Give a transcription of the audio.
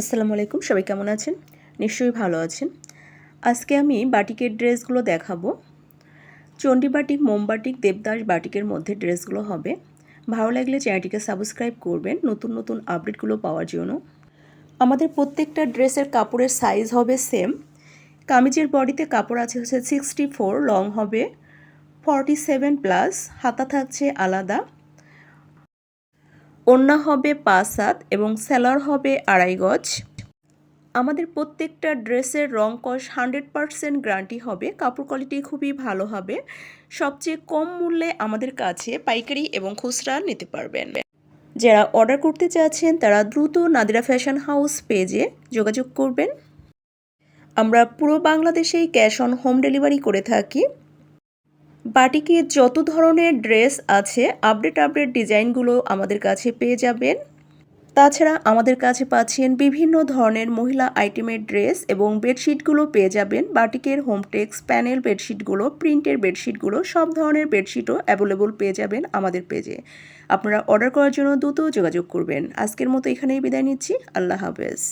আসসালামু আলাইকুম, সবাই কেমন আছেন? নিশ্চয়ই ভালো আছেন। আজকে আমি বাটিকের ড্রেসগুলো দেখাবো। চণ্ডী বাটিক মোমবাটিক, দেবদাস বাটিকের মধ্যে ড্রেসগুলো হবে। ভালো লাগলে চ্যানেলটিকে সাবস্ক্রাইব করবেন, নতুন নতুন আপডেটগুলো পাওয়ার জন্য। আমাদের প্রত্যেকটা ড্রেসের কাপড়ের সাইজ হবে সেম। কামিজের বডিতে কাপড় আছে হচ্ছে সিক্সটি ফোর, লং হবে ফর্টি সেভেন প্লাস, হাতা থাকছে আলাদা। ওড়না হবে পাঁচ হাত এবং সেলার হবে আড়াই গজ। আমাদের প্রত্যেকটা ড্রেসের রং কস হান্ড্রেড পারসেন্ট গ্যারান্টি হবে, কাপড় কোয়ালিটি খুবই ভালো হবে। সবচেয়ে কম মূল্যে আমাদের কাছে পাইকারি এবং খুচরা নিতে পারবেন। যারা অর্ডার করতে চাচ্ছেন, তারা দ্রুত নাদিরা ফ্যাশন হাউস পেজে যোগাযোগ করবেন। আমরা পুরো বাংলাদেশেই ক্যাশ অন হোম ডেলিভারি করে থাকি। বাটিকে যত ধরনের ড্রেস আছে আপডেট আপডেট ডিজাইনগুলো আমাদের কাছে পেয়ে যাবেন। তাছাড়া আমাদের কাছে পাচ্ছেন বিভিন্ন ধরনের মহিলা আইটেমের ড্রেস এবং বেডশিটগুলো পেয়ে যাবেন। বাটিকের হোমটেক্স প্যানেল বেডশিটগুলো প্রিন্টের বেডশিটগুলো সব ধরনের বেডশিটও অ্যাভেলেবল পেয়ে যাবেন আমাদের পেজে আপনারা অর্ডার করার জন্য দ্রুত যোগাযোগ করবেন। আজকের মতো এখানেই বিদায় নিচ্ছি। আল্লাহ হাফেজ।